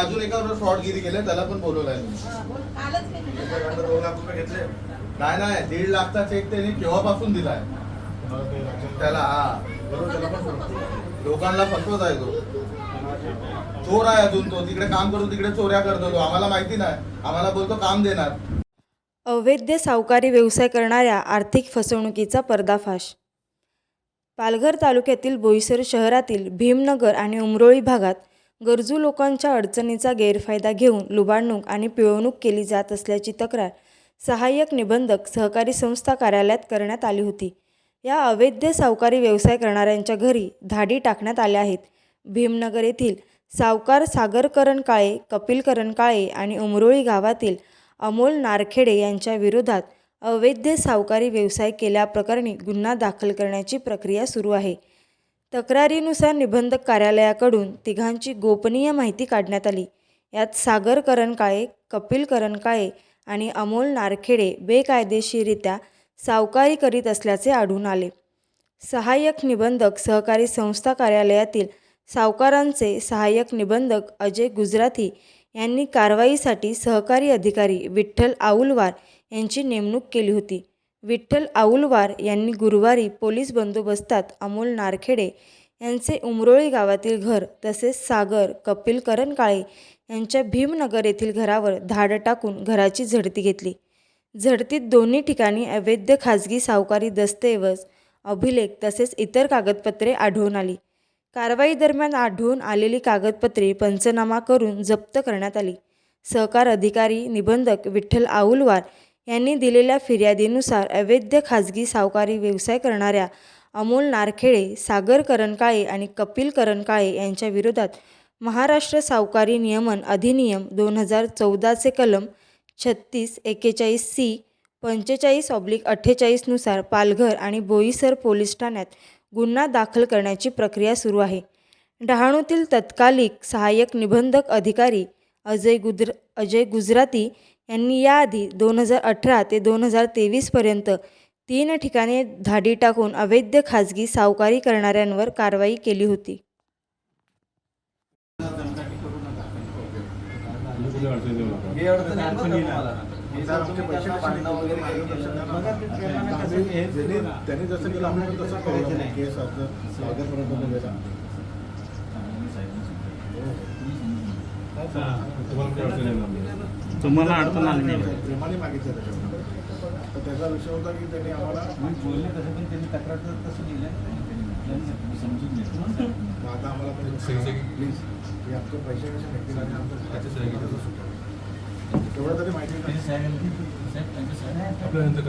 अजून एकावर फ्रॉडगिरी केली त्याला पण बोलवलाय हा, बोल. कालच केली ना. त्याच्याकडनं दोन लाख रुपये घेतले. नाही नाही दीड लाखचा चेक त्याने केव्हापासून दिलाय? त्याला हा. बरोबर त्याला पण सांगतो. लोकांना फसवत आहे तो. चोर आहे अजून तो. तिकडे काम करून तिकडे चोऱ्या करतो तो. आम्हाला माहिती नाही. आम्हाला बोलतो काम देणार. अवैध सावकारी व्यवसाय करणाऱ्या आर्थिक फसवणुकीचा पर्दाफाश. पालघर तालुक्यातील बोईसर शहरातील भीमनगर आणि उमरोळी भागात गरजू लोकांच्या अडचणीचा गैरफायदा घेऊन लुबाडणूक आणि पिळवणूक केली जात असल्याची तक्रार सहाय्यक निबंधक सहकारी संस्था कार्यालयात करण्यात आली होती. या अवैध सावकारी व्यवसाय करणाऱ्यांच्या घरी धाडी टाकण्यात आल्या आहेत. भीमनगर येथील सावकार सागरकरण काळे कपिलकरण काळे आणि उमरोळी गावातील अमोल नारखेडे यांच्या विरोधात अवैध सावकारी व्यवसाय केल्याप्रकरणी गुन्हा दाखल करण्याची प्रक्रिया सुरू आहे. तक्रारीनुसार निबंधक कार्यालयाकडून तिघांची गोपनीय माहिती काढण्यात आली. यात सागर करणकाळे कपिल करणकाळे आणि अमोल नारखेडे बेकायदेशीरित्या सावकारी करीत असल्याचे आढळून आले. सहाय्यक निबंधक सहकारी संस्था कार्यालयातील सावकारांचे सहाय्यक निबंधक अजय गुजराती यांनी कारवाईसाठी सहकारी अधिकारी विठ्ठल आऊलवार यांची नेमणूक केली होती. विठ्ठल आऊलवार यांनी गुरुवारी पोलीस बंदोबस्तात अमोल नारखेडे यांचे उमरोळी गावातील घर तसेच सागर कपिल करण काळे यांच्या भीमनगर येथील घरावर धाड टाकून घराची झडती घेतली. झडतीत दोन्ही ठिकाणी अवैध खाजगी सावकारी दस्तऐवज अभिलेख तसेच इतर कागदपत्रे आढळून आली. कारवाई दरम्यान आढळून आलेली कागदपत्रे पंचनामा करून जप्त करण्यात आली. सहकार अधिकारी निबंधक विठ्ठल आऊलवार यांनी दिलेल्या फिर्यादीनुसार अवैध खाजगी सावकारी व्यवसाय करणाऱ्या अमोल नारखेडे सागर करणकाळे आणि कपिल करणकाळे यांच्या विरोधात महाराष्ट्र सावकारी नियमन अधिनियम दोन हजार चौदाचे कलम छत्तीस एक्केचाळीस सी पंचेचाळीस ऑब्लिक अठ्ठेचाळीसनुसार पालघर आणि बोईसर पोलीस ठाण्यात गुन्हा दाखल करण्याची प्रक्रिया सुरू आहे. डहाणूतील तत्कालिक सहाय्यक निबंधक अधिकारी अजय गुद्र अजय गुजराती यांनी याआधी दोन हजार अठरा ते दोन हजार तेवीसपर्यंत तीन ठिकाणी धाडी टाकून अवैध खाजगी सावकारी करणाऱ्यांवर कारवाई केली होती. तुम्हाला. अडचण आली नाही. प्रेमाने मागितलं त्याच्यावर तर त्याचा विषय होता की त्यांनी आम्हाला बोलले तसं पण त्यांनी तक्रार तसं लिहिलं त्यांनी समजून घेतलं मग आता आम्हाला प्लीज की आमचे पैसे कसे भेटतील आणि आमचं तेवढं तरी माहिती. साहेब साहेब त्यांचे साहेब